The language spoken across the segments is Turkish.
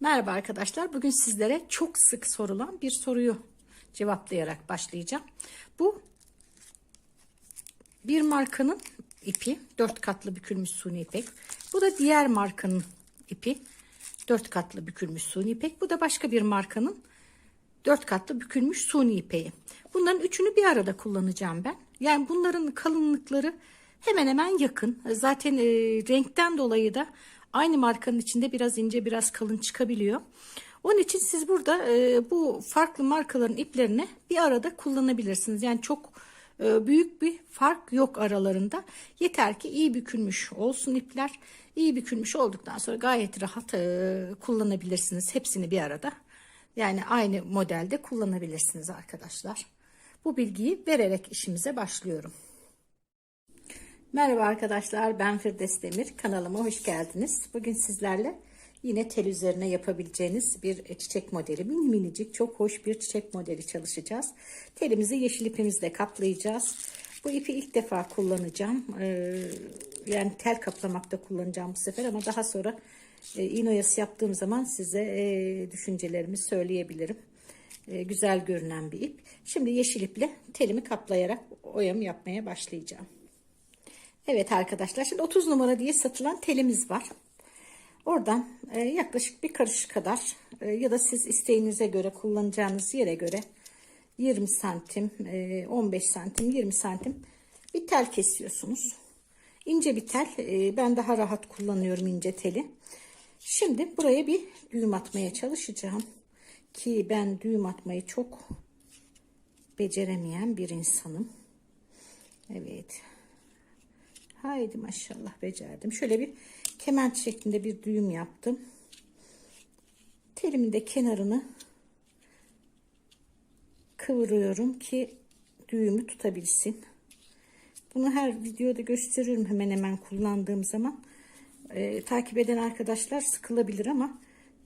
Merhaba arkadaşlar. Bugün sizlere çok sık sorulan bir soruyu cevaplayarak başlayacağım. Bu bir markanın ipi. Dört katlı bükülmüş suni ipek. Bu da diğer markanın ipi. Dört katlı bükülmüş suni ipek. Bu da başka bir markanın dört katlı bükülmüş suni ipeği. Bunların üçünü bir arada kullanacağım ben. Yani bunların kalınlıkları hemen hemen yakın. Zaten e, renkten dolayı da aynı markanın içinde biraz ince biraz kalın çıkabiliyor. Onun için siz burada e, bu farklı markaların iplerini bir arada kullanabilirsiniz. Yani çok e, büyük bir fark yok aralarında. Yeter ki iyi bükülmüş olsun ipler. İyi bükülmüş olduktan sonra gayet rahat e, kullanabilirsiniz hepsini bir arada. Yani aynı modelde kullanabilirsiniz arkadaşlar. Bu bilgiyi vererek işimize başlıyorum. Merhaba arkadaşlar ben Firdevs Demir kanalıma hoş geldiniz. Bugün sizlerle yine tel üzerine yapabileceğiniz bir çiçek modeli mini minicik çok hoş bir çiçek modeli çalışacağız. Telimizi yeşil ipimizle kaplayacağız. Bu ipi ilk defa kullanacağım. Ee, yani tel kaplamakta kullanacağım bu sefer ama daha sonra e, iğne oyası yaptığım zaman size e, düşüncelerimi söyleyebilirim. E, güzel görünen bir ip. Şimdi yeşil iple telimi kaplayarak oyamı yapmaya başlayacağım. Evet arkadaşlar şimdi 30 numara diye satılan telimiz var. Oradan e, yaklaşık bir karış kadar e, ya da siz isteğinize göre kullanacağınız yere göre 20 santim, e, 15 santim, 20 santim bir tel kesiyorsunuz. İnce bir tel. E, ben daha rahat kullanıyorum ince teli. Şimdi buraya bir düğüm atmaya çalışacağım. Ki ben düğüm atmayı çok beceremeyen bir insanım. Evet. Haydi maşallah becerdim. Şöyle bir kement şeklinde bir düğüm yaptım. Telimin de kenarını kıvırıyorum ki düğümü tutabilsin. Bunu her videoda gösteriyorum hemen hemen kullandığım zaman. Ee, takip eden arkadaşlar sıkılabilir ama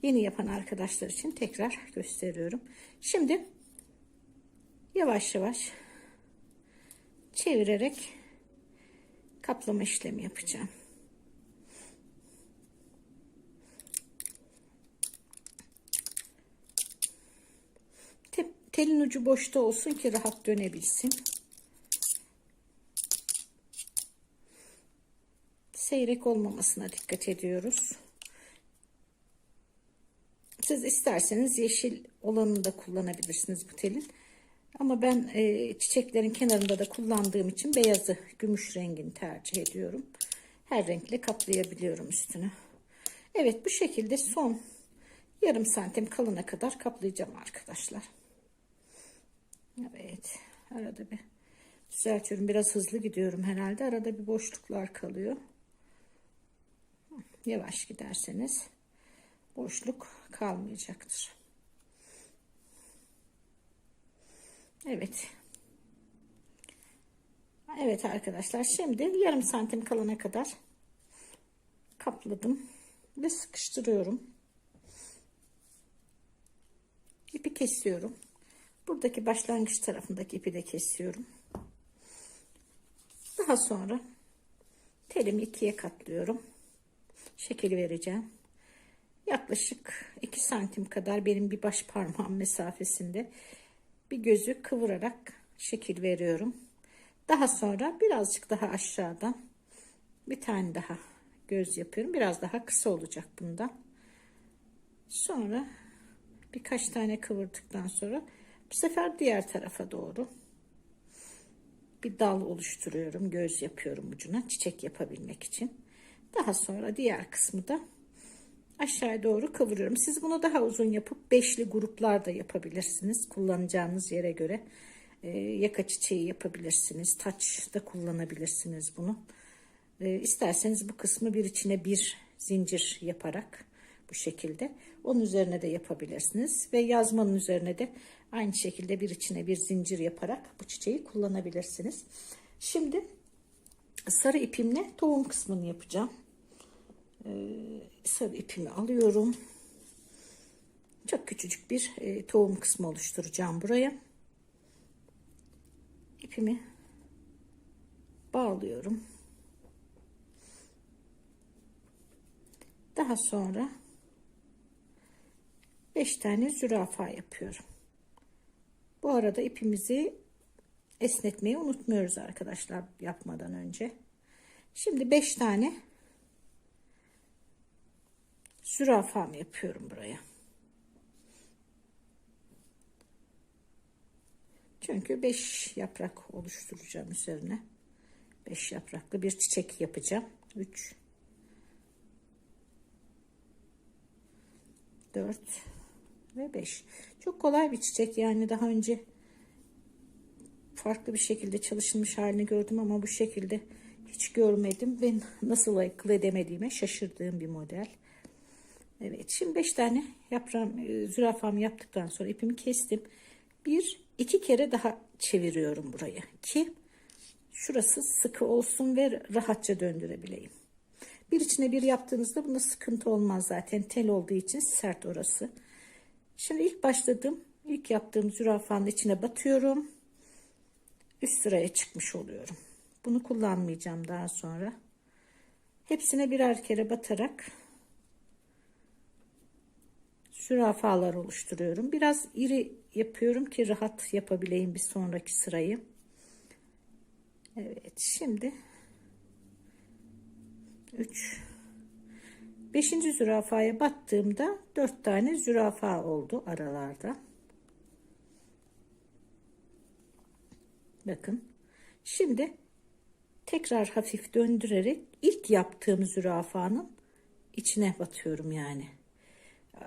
yeni yapan arkadaşlar için tekrar gösteriyorum. Şimdi yavaş yavaş çevirerek kaplama işlemi yapacağım. Telin ucu boşta olsun ki rahat dönebilsin. Seyrek olmamasına dikkat ediyoruz. Siz isterseniz yeşil olanını da kullanabilirsiniz bu telin. Ama ben e, çiçeklerin kenarında da kullandığım için beyazı gümüş rengini tercih ediyorum. Her renkle kaplayabiliyorum üstünü. Evet bu şekilde son yarım santim kalına kadar kaplayacağım arkadaşlar. Evet arada bir düzeltiyorum. Biraz hızlı gidiyorum herhalde. Arada bir boşluklar kalıyor. Yavaş giderseniz boşluk kalmayacaktır. Evet. Evet arkadaşlar şimdi yarım santim kalana kadar kapladım ve sıkıştırıyorum. İpi kesiyorum. Buradaki başlangıç tarafındaki ipi de kesiyorum. Daha sonra telimi ikiye katlıyorum. Şekil vereceğim. Yaklaşık 2 santim kadar benim bir baş parmağım mesafesinde bir gözü kıvırarak şekil veriyorum. Daha sonra birazcık daha aşağıdan bir tane daha göz yapıyorum. Biraz daha kısa olacak bunda. Sonra birkaç tane kıvırdıktan sonra bu sefer diğer tarafa doğru bir dal oluşturuyorum. Göz yapıyorum ucuna çiçek yapabilmek için. Daha sonra diğer kısmı da aşağıya doğru kıvırıyorum. Siz bunu daha uzun yapıp beşli gruplar da yapabilirsiniz. Kullanacağınız yere göre e, yaka çiçeği yapabilirsiniz. Taç da kullanabilirsiniz bunu. E, isterseniz bu kısmı bir içine bir zincir yaparak bu şekilde onun üzerine de yapabilirsiniz. Ve yazmanın üzerine de aynı şekilde bir içine bir zincir yaparak bu çiçeği kullanabilirsiniz. Şimdi sarı ipimle tohum kısmını yapacağım. Ee, sarı ipimi alıyorum. Çok küçücük bir e, tohum kısmı oluşturacağım buraya. İpimi bağlıyorum. Daha sonra 5 tane zürafa yapıyorum. Bu arada ipimizi esnetmeyi unutmuyoruz arkadaşlar yapmadan önce. Şimdi 5 tane zürafam yapıyorum buraya. Çünkü 5 yaprak oluşturacağım üzerine. 5 yapraklı bir çiçek yapacağım. 3 4 ve 5. Çok kolay bir çiçek yani daha önce farklı bir şekilde çalışılmış halini gördüm ama bu şekilde hiç görmedim ve nasıl akıl edemediğime şaşırdığım bir model. Evet şimdi 5 tane yaprağım, e, zürafamı yaptıktan sonra ipimi kestim. Bir iki kere daha çeviriyorum burayı ki şurası sıkı olsun ve rahatça döndürebileyim. Bir içine bir yaptığınızda bunda sıkıntı olmaz zaten tel olduğu için sert orası. Şimdi ilk başladım. ilk yaptığım zürafanın içine batıyorum. Üst sıraya çıkmış oluyorum. Bunu kullanmayacağım daha sonra. Hepsine birer kere batarak zürafalar oluşturuyorum. Biraz iri yapıyorum ki rahat yapabileyim bir sonraki sırayı. Evet şimdi 3 5. zürafaya battığımda 4 tane zürafa oldu aralarda. Bakın. Şimdi tekrar hafif döndürerek ilk yaptığım zürafanın içine batıyorum yani.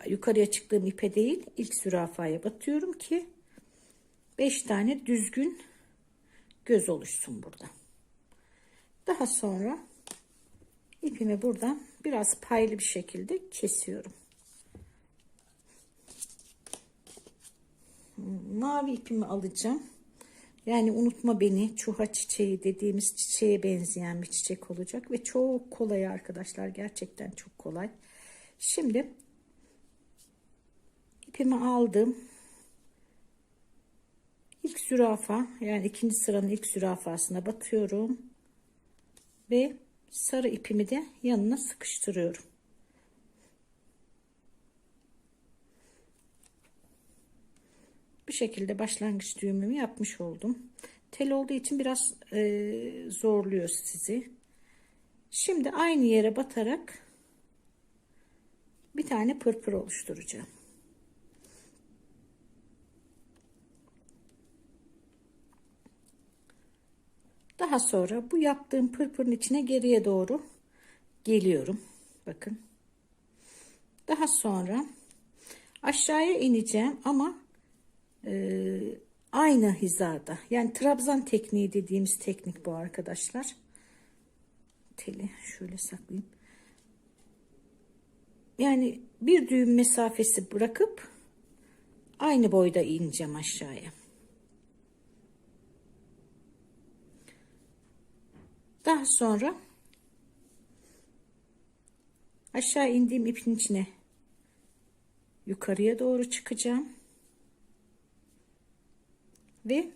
Yukarıya çıktığım ipe değil ilk zürafaya batıyorum ki 5 tane düzgün göz oluşsun burada. Daha sonra ipimi buradan biraz paylı bir şekilde kesiyorum. Mavi ipimi alacağım. Yani unutma beni çuha çiçeği dediğimiz çiçeğe benzeyen bir çiçek olacak ve çok kolay arkadaşlar gerçekten çok kolay. Şimdi ipimi aldım. İlk zürafa yani ikinci sıranın ilk zürafasına batıyorum ve sarı ipimi de yanına sıkıştırıyorum. Bu şekilde başlangıç düğümümü yapmış oldum. Tel olduğu için biraz e, zorluyor sizi. Şimdi aynı yere batarak bir tane pırpır oluşturacağım. Daha sonra bu yaptığım pırpırın içine geriye doğru geliyorum. Bakın. Daha sonra aşağıya ineceğim ama e, aynı hizada. Yani trabzan tekniği dediğimiz teknik bu arkadaşlar. Teli şöyle saklayayım. Yani bir düğüm mesafesi bırakıp aynı boyda ineceğim aşağıya. Daha sonra aşağı indiğim ipin içine yukarıya doğru çıkacağım. Ve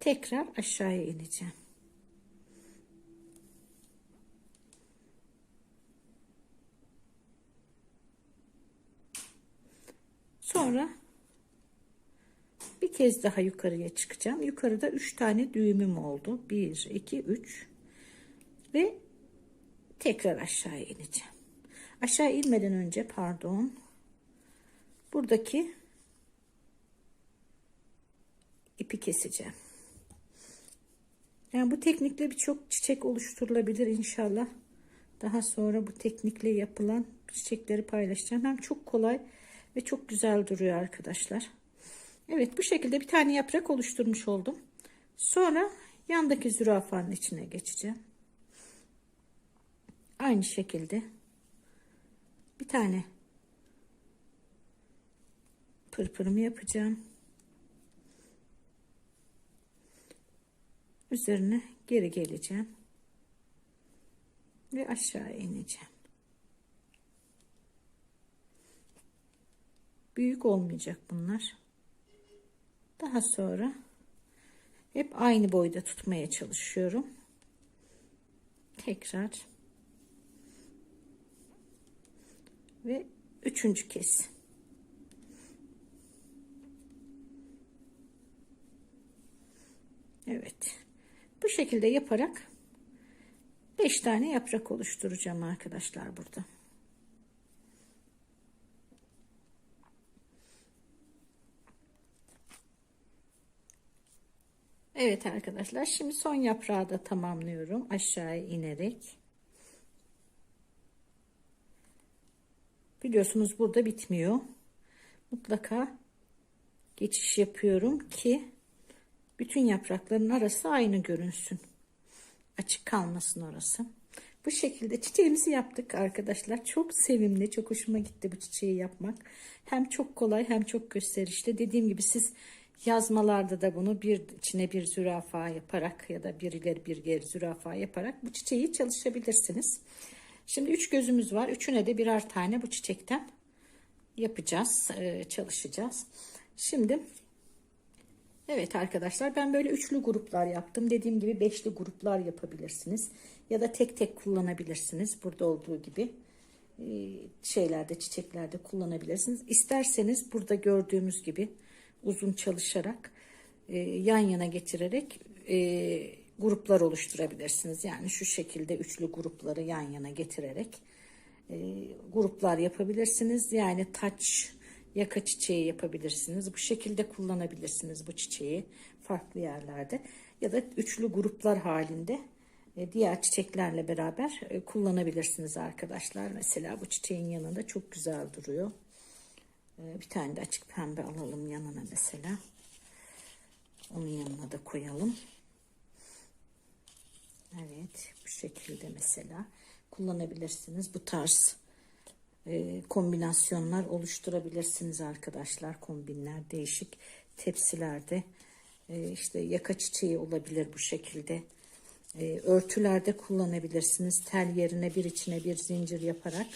tekrar aşağıya ineceğim. Sonra bir kez daha yukarıya çıkacağım. Yukarıda 3 tane düğümüm oldu. 1, 2, 3 ve tekrar aşağıya ineceğim. Aşağı inmeden önce pardon buradaki ipi keseceğim. Yani bu teknikle birçok çiçek oluşturulabilir inşallah. Daha sonra bu teknikle yapılan çiçekleri paylaşacağım. Hem çok kolay ve çok güzel duruyor arkadaşlar. Evet bu şekilde bir tane yaprak oluşturmuş oldum. Sonra yandaki zürafanın içine geçeceğim. Aynı şekilde bir tane pırpırımı yapacağım. Üzerine geri geleceğim. Ve aşağı ineceğim. Büyük olmayacak bunlar. Daha sonra hep aynı boyda tutmaya çalışıyorum. Tekrar ve Üçüncü kez. Evet. Bu şekilde yaparak 5 tane yaprak oluşturacağım arkadaşlar burada. Evet arkadaşlar şimdi son yaprağı da tamamlıyorum aşağıya inerek. Biliyorsunuz burada bitmiyor. Mutlaka geçiş yapıyorum ki bütün yaprakların arası aynı görünsün. Açık kalmasın orası. Bu şekilde çiçeğimizi yaptık arkadaşlar. Çok sevimli, çok hoşuma gitti bu çiçeği yapmak. Hem çok kolay hem çok gösterişli. Dediğim gibi siz yazmalarda da bunu bir içine bir zürafa yaparak ya da bir ileri bir geri zürafa yaparak bu çiçeği çalışabilirsiniz. Şimdi üç gözümüz var. Üçüne de birer tane bu çiçekten yapacağız, e, çalışacağız. Şimdi Evet arkadaşlar ben böyle üçlü gruplar yaptım. Dediğim gibi beşli gruplar yapabilirsiniz. Ya da tek tek kullanabilirsiniz. Burada olduğu gibi e, şeylerde çiçeklerde kullanabilirsiniz. İsterseniz burada gördüğümüz gibi uzun çalışarak e, yan yana getirerek e, gruplar oluşturabilirsiniz. Yani şu şekilde üçlü grupları yan yana getirerek gruplar yapabilirsiniz. Yani taç yaka çiçeği yapabilirsiniz. Bu şekilde kullanabilirsiniz bu çiçeği farklı yerlerde ya da üçlü gruplar halinde e, diğer çiçeklerle beraber e, kullanabilirsiniz arkadaşlar. Mesela bu çiçeğin yanında çok güzel duruyor. E, bir tane de açık pembe alalım yanına mesela. Onun yanına da koyalım. Evet bu şekilde mesela kullanabilirsiniz. Bu tarz e, kombinasyonlar oluşturabilirsiniz arkadaşlar. Kombinler değişik tepsilerde e, işte yaka çiçeği olabilir bu şekilde. E, örtülerde kullanabilirsiniz. Tel yerine bir içine bir zincir yaparak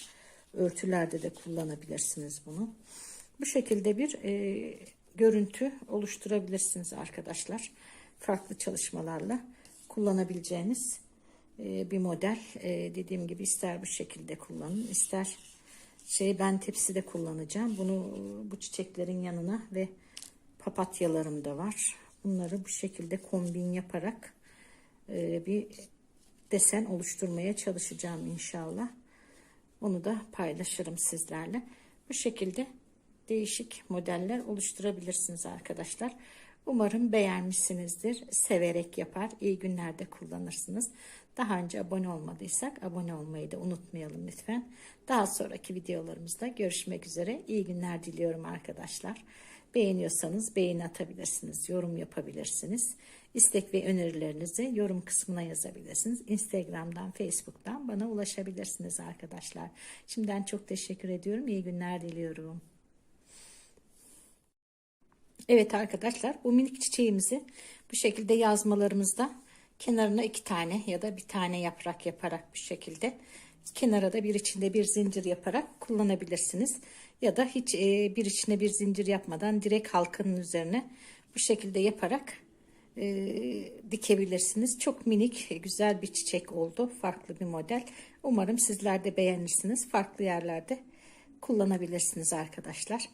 örtülerde de kullanabilirsiniz bunu. Bu şekilde bir e, görüntü oluşturabilirsiniz arkadaşlar. Farklı çalışmalarla kullanabileceğiniz e, bir model. E, dediğim gibi ister bu şekilde kullanın, ister şey ben tepside kullanacağım. Bunu bu çiçeklerin yanına ve papatyalarım da var. Bunları bu şekilde kombin yaparak e, bir desen oluşturmaya çalışacağım inşallah. Onu da paylaşırım sizlerle. Bu şekilde değişik modeller oluşturabilirsiniz arkadaşlar. Umarım beğenmişsinizdir. Severek yapar, iyi günlerde kullanırsınız. Daha önce abone olmadıysak abone olmayı da unutmayalım lütfen. Daha sonraki videolarımızda görüşmek üzere. İyi günler diliyorum arkadaşlar. Beğeniyorsanız beğeni atabilirsiniz, yorum yapabilirsiniz. İstek ve önerilerinizi yorum kısmına yazabilirsiniz. Instagram'dan, Facebook'tan bana ulaşabilirsiniz arkadaşlar. Şimdiden çok teşekkür ediyorum. İyi günler diliyorum. Evet arkadaşlar bu minik çiçeğimizi bu şekilde yazmalarımızda kenarına iki tane ya da bir tane yaprak yaparak bu şekilde kenara da bir içinde bir zincir yaparak kullanabilirsiniz. Ya da hiç e, bir içine bir zincir yapmadan direkt halkanın üzerine bu şekilde yaparak e, dikebilirsiniz. Çok minik güzel bir çiçek oldu. Farklı bir model. Umarım sizler de beğenirsiniz. Farklı yerlerde kullanabilirsiniz arkadaşlar.